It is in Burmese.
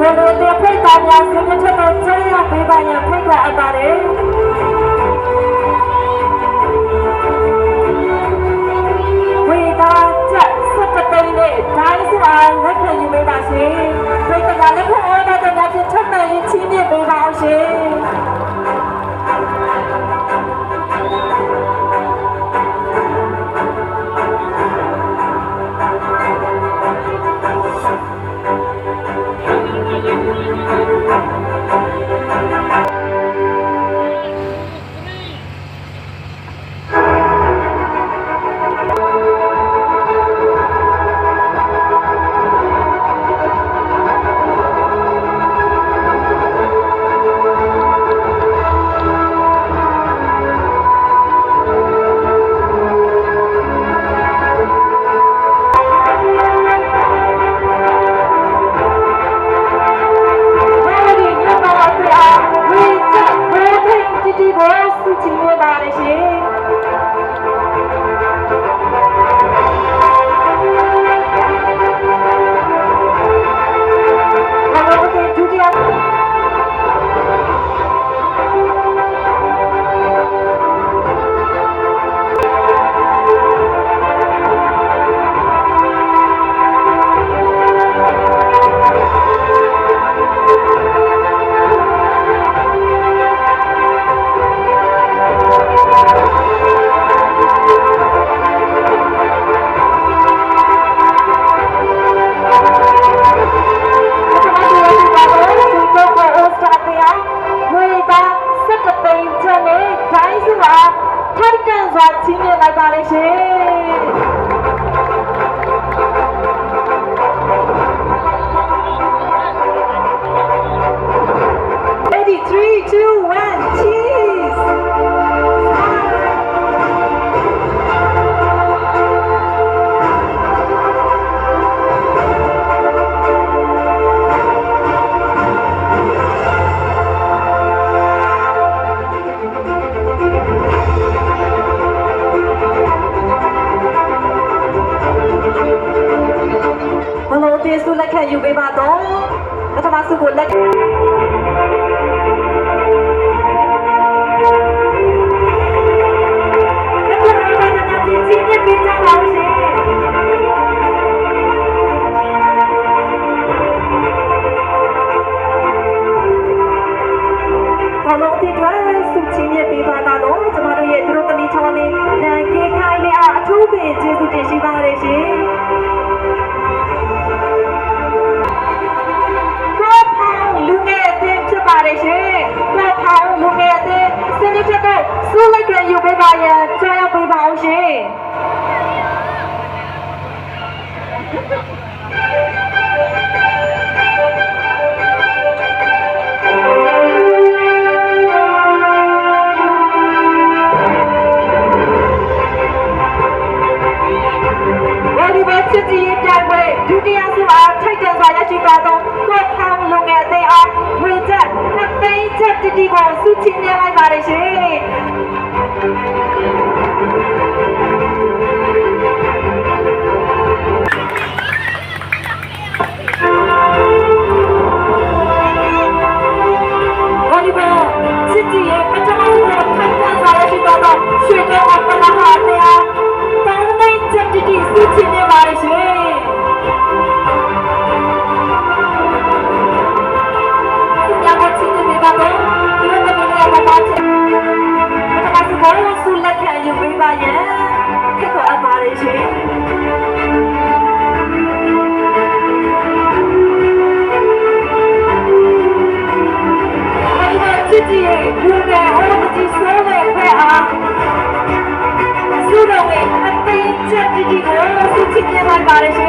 ဝေလိုတဲ့ဖိတ်ပါများဆင်းရဲချက်ကိုကျေးရပေးပါရန်ဖိတ်ခေါ်အပ်ပါတယ် စွာချီးမြှင့်လိုက်ပါလိမ့်ရှင် ကျေးဇူးလက်ခံယူပေးပါတော့ပထမဆုကိုလက် ခုလက်တွေယူပေးပါရန်ကြိုးရပေးပါအောင်ရှင်ဒုတိယဆုအားထိုက်တန်စွာရရှိပါသောကိုထောင်လုံငယ်အသေးအားဝေချက်နှစ်သိန်းချက်တတိကိုစုချင်းနေလိုက်ပါရရှင် de eu me senti agora, gente.